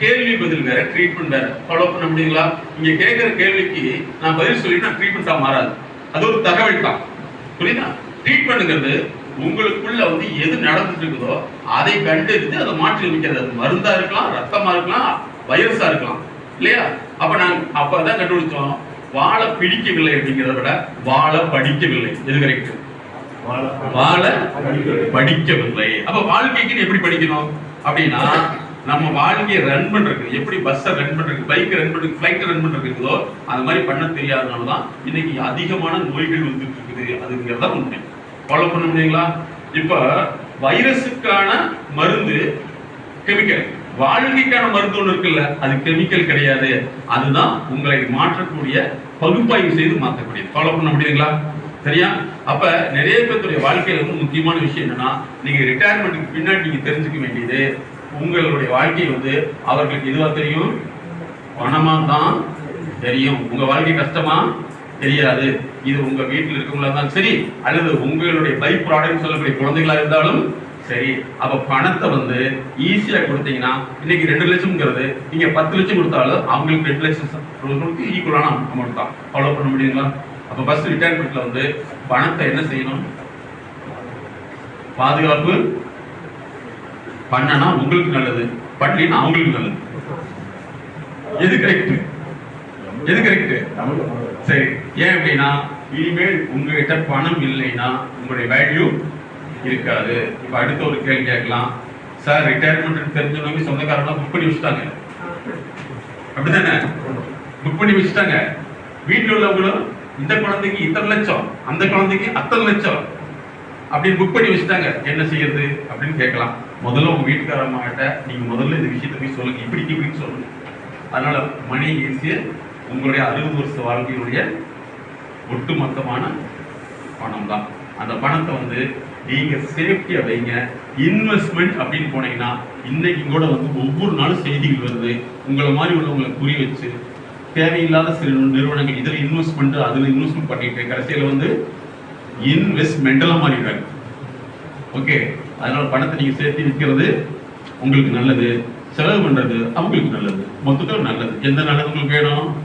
கேள்வி பதில் வேற ட்ரீட்மெண்ட் வேற. ஃபாலோ பண்ண முடியுங்களா? நீங்க கேட்கிற கேள்விக்கு நான் பதில் சொல்லிட்டா ட்ரீட்மெண்டா மாறாது. அது ஒரு தகவல் தான். புரியுதா? ட்ரீட்மெண்ட்ங்கிறது உங்களுக்குள்ள வந்து எது நடந்துட்டு இருக்குதோ அதை கண்டறிந்து அதை மாற்றி அமைக்கிறது. மருந்தா இருக்கலாம் ரத்தமா இருக்கலாம் வைரஸா இருக்கலாம். இல்லையா? அப்ப நாங்க அப்பதான் கண்டுபிடிச்சோம். வாழ பிடிக்கவில்லை அப்படிங்கிறத விட வாழ படிக்கவில்லை. எது கரெக்ட் வாழ படிக்கவில்லை. அப்ப வாழ்க்கைக்கு எப்படி படிக்கணும்? அப்படின்னா நம்ம வாழ்க்கையை ரன் பண்றதுக்கு எப்படி பஸ்ஸை ரன் பண்றதுக்கு பைக் ரன் பண்றதுக்கு ஃபிளைட் ரன் பண்றதுக்கு அது மாதிரி பண்ண தெரியாதனால தான் இன்னைக்கு அதிகமான நோய்கள் வந்துட்டு இருக்குது. அதுங்கிறத உண்மை. ஃபாலோ பண்ண முடியுங்களா? இப்ப வைரஸுக்கான மருந்து கெமிக்கல் வாழ்க்கைக்கான மருந்து ஒன்று இருக்குல்ல அது கெமிக்கல் கிடையாது. அதுதான் உங்களை மாற்றக்கூடிய பகுப்பாய்வு செய்து மாற்றக்கூடியது. ஃபாலோ பண்ண முடியுங்களா? சரியா? அப்ப நிறைய பேருடைய வாழ்க்கையில வந்து முக்கியமான விஷயம் என்னன்னா நீங்க ரிட்டையர்மெண்ட்டுக்கு பின்னாடி நீங்க தெரிஞ்சுக்க வேண்டியது உங்களுடைய வாழ்க்கை வந்து அவர்களுக்கு இதுவா தெரியும்? பணமா தான் தெரியும். உங்க வாழ்க்கை கஷ்டமா? தெரியாது. இது உங்க வீட்டில் இருக்கவங்களா இருந்தாலும் சரி அல்லது உங்களுடைய பை ப்ராடக்ட் சொல்லக்கூடிய குழந்தைகளா இருந்தாலும் சரி. அப்ப பணத்தை வந்து ஈஸியா கொடுத்தீங்கன்னா இன்னைக்கு ரெண்டு லட்சம்ங்கிறது நீங்க பத்து லட்சம் கொடுத்தாலும் அவங்களுக்கு ரெண்டு லட்சம் ஈக்குவலான அமௌண்ட் தான். ஃபாலோ பண்ண முடியுங்களா? அப்ப பஸ் ரிட்டையர்மெண்ட்ல வந்து பணத்தை என்ன செய்யணும்? பாதுகாப்பு பண்ணனா உங்களுக்கு நல்லது பண்ணலின்னா அவங்களுக்கு நல்லது. எது கரெக்ட் எது கரெக்ட் சரி. ஏன் அப்படின்னா இனிமேல் உங்ககிட்ட பணம் இல்லைன்னா உங்களுடைய வேல்யூ இருக்காது. இப்போ அடுத்த ஒரு கேள்வி கேட்கலாம். சார் ரிட்டையர்மெண்ட் தெரிஞ்சவங்க சொந்தக்காரங்களாம் புக் பண்ணி வச்சுட்டாங்க. அப்படிதானே புக் பண்ணி வச்சுட்டாங்க. வீட்டில் உள்ளவங்களும் இந்த குழந்தைக்கு இத்தனை லட்சம் அந்த குழந்தைக்கு அத்தனை லட்சம். அப்படின்னு புக் பண்ணி வச்சுட்டாங்க. என்ன செய்யறது அப்படின்னு கேட்கலாம். முதல்ல உங்க வீட்டுக்காரம்மாட்ட நீங்க முதல்ல இந்த விஷயத்தை போய் சொல்லுங்க. இப்படி இப்படின்னு சொல்லுங்க. அதனால மணி ஈஸிய உங்களுடைய அறுபது வருஷ வாழ்க்கையினுடைய ஒட்டுமொத்தமான பணம் தான் அந்த பணத்தை வந்து நீங்க சேஃப்டியா வைங்க. இன்வெஸ்ட்மெண்ட் அப்படின்னு போனீங்கன்னா இன்னைக்கு கூட வந்து ஒவ்வொரு நாளும் செய்திகள் வருது. உங்களை மாதிரி உள்ளவங்களை புரிய வச்சு தேவையில்லாத சில நிறுவனங்கள் இதில் இன்வெஸ்ட்மெண்ட் அதில் இன்வெஸ்ட்மெண்ட் பண்ணிட்டு கடைசியில் வந்து இன்வெஸ்ட்மெண்டலா மாறிடுறாங்க. ஓகே? அதனால பணத்தை நீங்கள் சேர்த்து விற்கிறது உங்களுக்கு நல்லது செலவு பண்ணுறது அவங்களுக்கு நல்லது மொத்தத்தில் நல்லது. எந்த நல்லது உங்களுக்கு வேணும்?